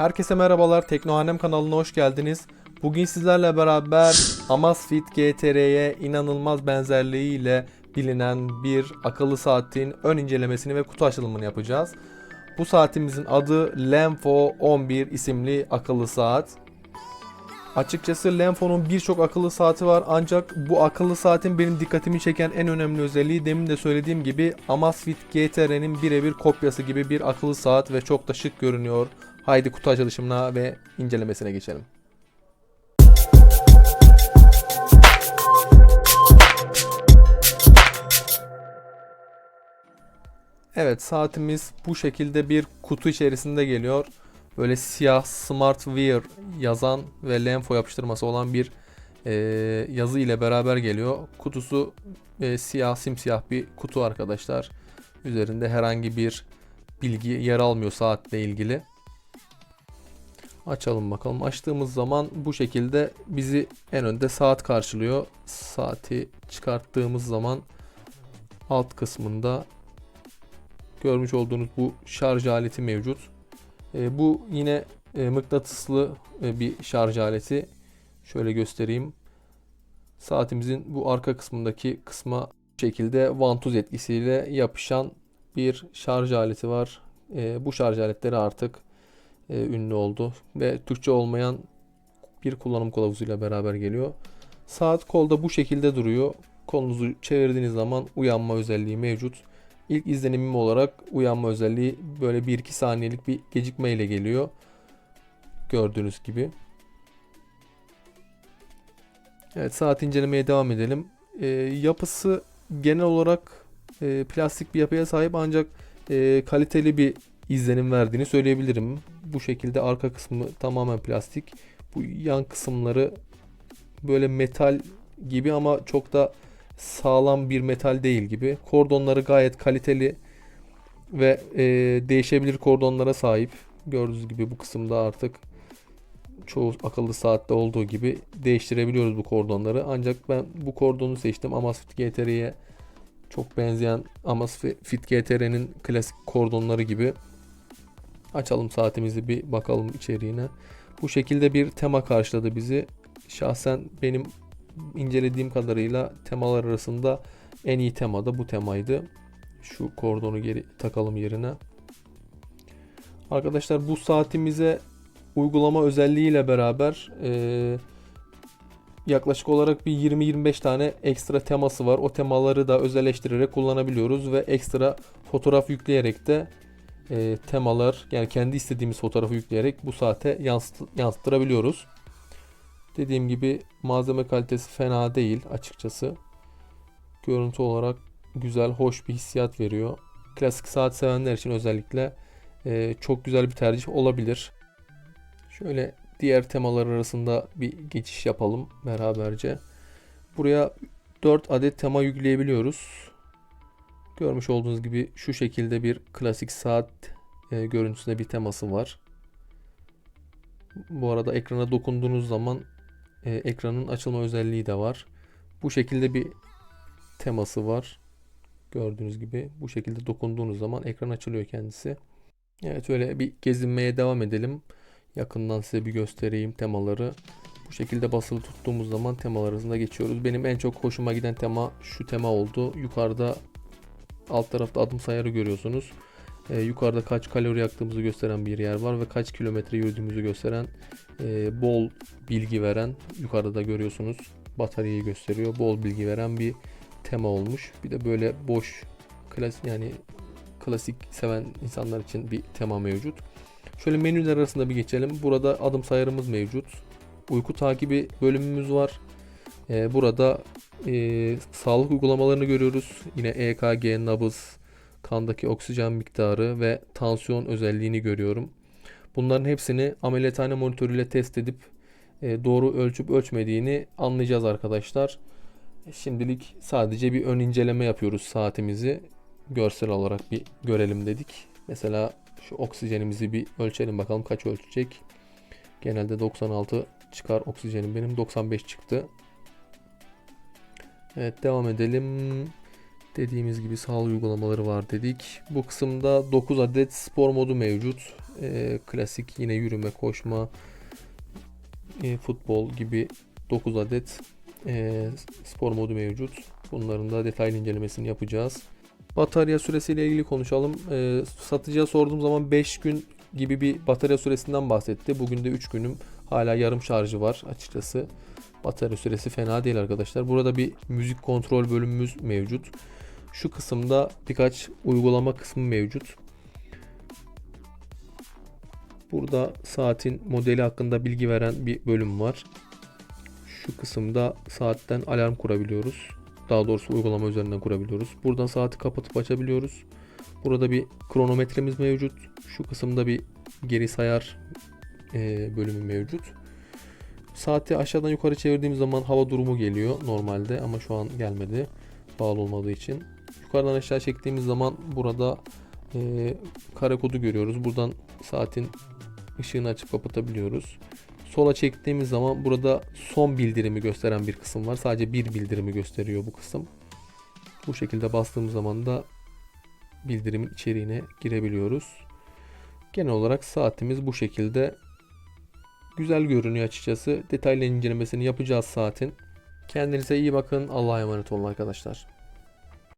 Herkese merhabalar, Teknohanem kanalına hoş geldiniz. Bugün sizlerle beraber Amazfit GTR'ye inanılmaz benzerliğiyle bilinen bir akıllı saatin ön incelemesini ve kutu açılımını yapacağız. Bu saatimizin adı Lenfo 11 isimli akıllı saat. Açıkçası Lenfo'nun birçok akıllı saati var ancak bu akıllı saatin benim dikkatimi çeken en önemli özelliği demin de söylediğim gibi Amazfit GTR'nin birebir kopyası gibi bir akıllı saat ve çok da şık görünüyor. Haydi kutu açılışına ve incelemesine geçelim. Evet saatimiz bu şekilde bir kutu içerisinde geliyor. Böyle siyah Smart Wear yazan ve lenfo yapıştırması olan bir e, yazı ile beraber geliyor. Kutusu e, siyah simsiyah bir kutu arkadaşlar. Üzerinde herhangi bir bilgi yer almıyor saatle ilgili. Açalım bakalım. Açtığımız zaman bu şekilde bizi en önde saat karşılıyor. Saati çıkarttığımız zaman alt kısmında görmüş olduğunuz bu şarj aleti mevcut. E, bu yine e, mıknatıslı e, bir şarj aleti. Şöyle göstereyim. Saatimizin bu arka kısmındaki kısma şekilde vantuz etkisiyle yapışan bir şarj aleti var. E, bu şarj aletleri artık e, ünlü oldu ve Türkçe olmayan bir kullanım kılavuzuyla beraber geliyor. Saat kolda bu şekilde duruyor. Kolunuzu çevirdiğiniz zaman uyanma özelliği mevcut. İlk izlenimim olarak uyanma özelliği böyle 1-2 saniyelik bir gecikme ile geliyor. Gördüğünüz gibi. Evet saat incelemeye devam edelim. Ee, yapısı genel olarak e, plastik bir yapıya sahip ancak e, kaliteli bir izlenim verdiğini söyleyebilirim. Bu şekilde arka kısmı tamamen plastik. Bu yan kısımları böyle metal gibi ama çok da sağlam bir metal değil gibi. Kordonları gayet kaliteli ve e, değişebilir kordonlara sahip. Gördüğünüz gibi bu kısımda artık çoğu akıllı saatte olduğu gibi değiştirebiliyoruz bu kordonları. Ancak ben bu kordonu seçtim. Amazfit GTR'ye çok benzeyen Amazfit GTR'nin klasik kordonları gibi. Açalım saatimizi bir bakalım içeriğine. Bu şekilde bir tema karşıladı bizi. Şahsen benim incelediğim kadarıyla temalar arasında en iyi tema da bu temaydı. Şu kordonu geri takalım yerine. Arkadaşlar bu saatimize uygulama özelliğiyle beraber e, yaklaşık olarak bir 20-25 tane ekstra teması var. O temaları da özelleştirerek kullanabiliyoruz ve ekstra fotoğraf yükleyerek de e, temalar yani kendi istediğimiz fotoğrafı yükleyerek bu saate yansıt, yansıttırabiliyoruz. Dediğim gibi malzeme kalitesi fena değil açıkçası. Görüntü olarak güzel, hoş bir hissiyat veriyor. Klasik saat sevenler için özellikle e, çok güzel bir tercih olabilir. Şöyle diğer temalar arasında bir geçiş yapalım beraberce. Buraya 4 adet tema yükleyebiliyoruz. Görmüş olduğunuz gibi şu şekilde bir klasik saat e, görüntüsünde bir teması var. Bu arada ekrana dokunduğunuz zaman e, ekranın açılma özelliği de var. Bu şekilde bir teması var. Gördüğünüz gibi bu şekilde dokunduğunuz zaman ekran açılıyor kendisi. Evet öyle bir gezinmeye devam edelim. Yakından size bir göstereyim temaları. Bu şekilde basılı tuttuğumuz zaman temalar arasında geçiyoruz. Benim en çok hoşuma giden tema şu tema oldu. Yukarıda alt tarafta adım sayarı görüyorsunuz. Ee, yukarıda kaç kalori yaktığımızı gösteren bir yer var ve kaç kilometre yürüdüğümüzü gösteren e, bol bilgi veren yukarıda da görüyorsunuz bataryayı gösteriyor. Bol bilgi veren bir tema olmuş. Bir de böyle boş klasik yani klasik seven insanlar için bir tema mevcut. Şöyle menüler arasında bir geçelim. Burada adım sayarımız mevcut. Uyku takibi bölümümüz var. Ee, burada e, sağlık uygulamalarını görüyoruz. Yine EKG, nabız, kandaki oksijen miktarı ve tansiyon özelliğini görüyorum. Bunların hepsini ameliyathane monitörüyle test edip e, doğru ölçüp ölçmediğini anlayacağız arkadaşlar. Şimdilik sadece bir ön inceleme yapıyoruz saatimizi. Görsel olarak bir görelim dedik. Mesela şu oksijenimizi bir ölçelim bakalım kaç ölçecek. Genelde 96 çıkar oksijenim benim 95 çıktı. Evet devam edelim. Dediğimiz gibi sağlık uygulamaları var dedik. Bu kısımda 9 adet spor modu mevcut. Ee, klasik yine yürüme, koşma, e, futbol gibi 9 adet e, spor modu mevcut. Bunların da detaylı incelemesini yapacağız. Batarya süresiyle ilgili konuşalım. Ee, satıcıya sorduğum zaman 5 gün gibi bir batarya süresinden bahsetti. Bugün de 3 günüm. Hala yarım şarjı var açıkçası. Batarya süresi fena değil arkadaşlar. Burada bir müzik kontrol bölümümüz mevcut. Şu kısımda birkaç uygulama kısmı mevcut. Burada saatin modeli hakkında bilgi veren bir bölüm var. Şu kısımda saatten alarm kurabiliyoruz. Daha doğrusu uygulama üzerinden kurabiliyoruz. Buradan saati kapatıp açabiliyoruz. Burada bir kronometremiz mevcut. Şu kısımda bir geri sayar e, bölümü mevcut. Saati aşağıdan yukarı çevirdiğim zaman hava durumu geliyor normalde ama şu an gelmedi. Bağlı olmadığı için. Yukarıdan aşağı çektiğimiz zaman burada e, kare kodu görüyoruz. Buradan saatin ışığını açıp kapatabiliyoruz. Sola çektiğimiz zaman burada son bildirimi gösteren bir kısım var. Sadece bir bildirimi gösteriyor bu kısım. Bu şekilde bastığımız zaman da bildirimin içeriğine girebiliyoruz. Genel olarak saatimiz bu şekilde. Güzel görünüyor açıkçası. Detaylı incelemesini yapacağız saatin. Kendinize iyi bakın. Allah'a emanet olun arkadaşlar.